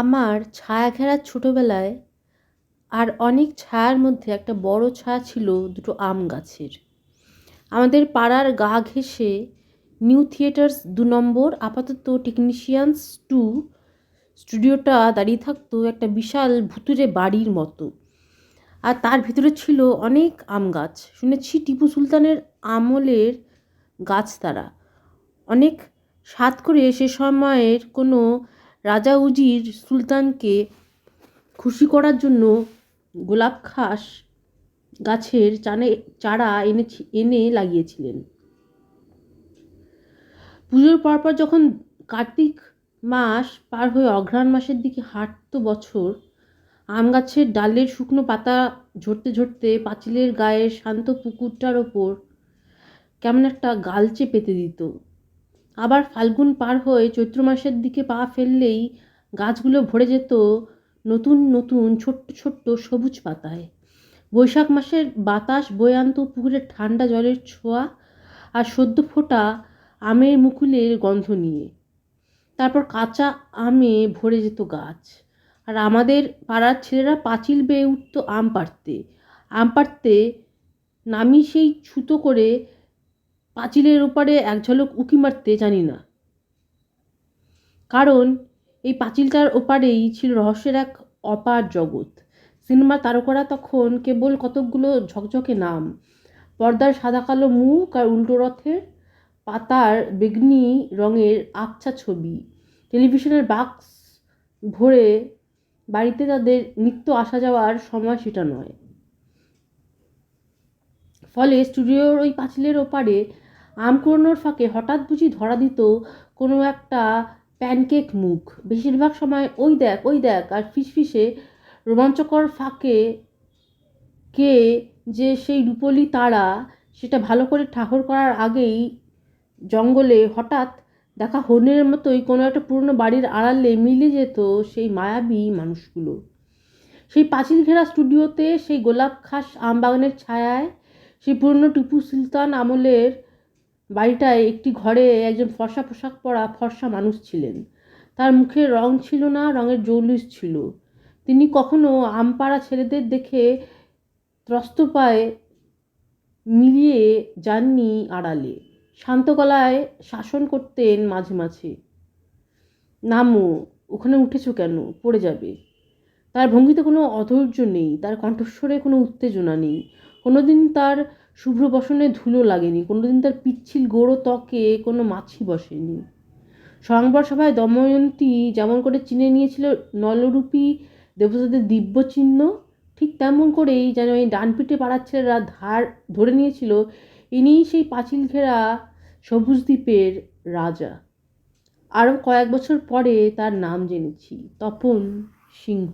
আমার ছায়া ঘেরা ছোটোবেলায় আর অনেক ছায়ার মধ্যে একটা বড় ছায়া ছিল দুটো আম গাছের। আমাদের পাড়ার গা ঘেঁষে নিউ থিয়েটার্স দু নম্বর, আপাতত টেকনিশিয়ানস টু স্টুডিওটা দাঁড়িয়ে থাকতো একটা বিশাল ভুতুরে বাড়ির মতো। আর তার ভিতরে ছিল অনেক আম গাছ। শুনেছি টিপু সুলতানের আমলের গাছ তারা। অনেক সাত করে সে সময়ের কোনো রাজা উজির সুলতানকে খুশি করার জন্য গোলাপ খাস গাছের চানে, চারা এনেছি এনে লাগিয়েছিলেন। পুজোর পরপর যখন কার্তিক মাস পার হয়ে অঘ্রাণ মাসের দিকে হাঁটতো বছর, আম গাছের ডালের শুকনো পাতা ঝরতে ঝরতে পাঁচিলের গায়ে শান্ত পুকুরটার ওপর কেমন একটা গালচে পেতে দিত। আবার ফাল্গুন পার হয়ে চৈত্র মাসের দিকে পা ফেললেই গাছগুলো ভরে যেত নতুন নতুন ছোট্ট ছোট্ট সবুজ পাতায়। বৈশাখ মাসের বাতাস বয়ে আনত পুকুরের ঠান্ডা জলের ছোঁয়া আর সদ্য ফোটা আমের মুকুলের গন্ধ নিয়ে। তারপর কাঁচা আমে ভরে যেত গাছ। আর আমাদের পাড়ার ছেলেরা পাঁচিল বেয়ে উঠত আম পাড়তে। আম পাড়তে নামি সেই ছুতো করে পাঁচিলের ওপারে এক ঝলক উঁকি মারতে জানি না। কারণ এই পাঁচিলটার ওপারেই ছিল রহস্যের এক অপার জগৎ। সিনেমার তারকারা তখন কেবল কতকগুলো ঝকঝকে নাম, পর্দার সাদা কালো মুখ আর উল্টো রথের পাতার বেগনি রঙের আবছা ছবি, টেলিভিশনের বাক্স ভরে বাড়িতে তাদের নিত্য আসা যাওয়ার সময় সেটা নয়। ফলে স্টুডিওর ওই পাঁচিলের ওপারে আম কুড়োনোর ফাঁকে হঠাৎ বুঝি ধরা দিত কোনো একটা প্যানকেক মুখ। বেশিরভাগ সময় ওই দেখ ওই দেখ, আর ফিসফিসে রোমাঞ্চকর ফাঁকে কে যে সেই রূপলি তারা, সেটা ভালো করে ঠাহর করার আগেই জঙ্গলে হঠাৎ দেখা হরিণের মতোই কোনো একটা পুরনো বাড়ির আড়ালে মিলে যেত সেই মায়াবী মানুষগুলো। সেই পাঁচিল ঘেরা স্টুডিওতে সেই গোলাপ খাস আমবাগানের ছায়ায়, সেই পুরনো টিপু সুলতান আমলের বাড়িটায় একটি ঘরে একজন ফর্সা পোশাক পরা ফর্সা মানুষ ছিলেন। তার মুখে রং ছিল না, রঙের জৌলুস ছিল। তিনি কখনো আমপাড়া ছেলেদের দেখে ত্রস্ত পায়ে মিলিয়ে যাননি আড়ালে। শান্ত গলায় শাসন করতেন মাঝে মাঝে। নামো, ওখানে উঠেছো কেন? পড়ে যাবে। তার ভঙ্গিতে কোনো অধৈর্য নেই, তার কণ্ঠস্বরে কোনো উত্তেজনা নেই। কোনোদিন তার শুভ্র বসনে ধুলো লাগেনি, কোনোদিন তার পিচ্ছিল গোড়ো ত্বকে কোনো মাছি বসেনি। সংবাদ সভায় দময়ন্তী যেমন করে চিনে নিয়েছিল নলরূপী দেবতাদের দিব্য চিহ্ন, ঠিক তেমন করেই যেন এই ডানপিটে পাড়ার ছেলেরা ধার ধরে নিয়েছিল ইনিই সেই পাঁচিল ঘেরা সবুজ দ্বীপের রাজা। আরও কয়েক বছর পরে তার নাম জেনেছি, তপন সিংহ।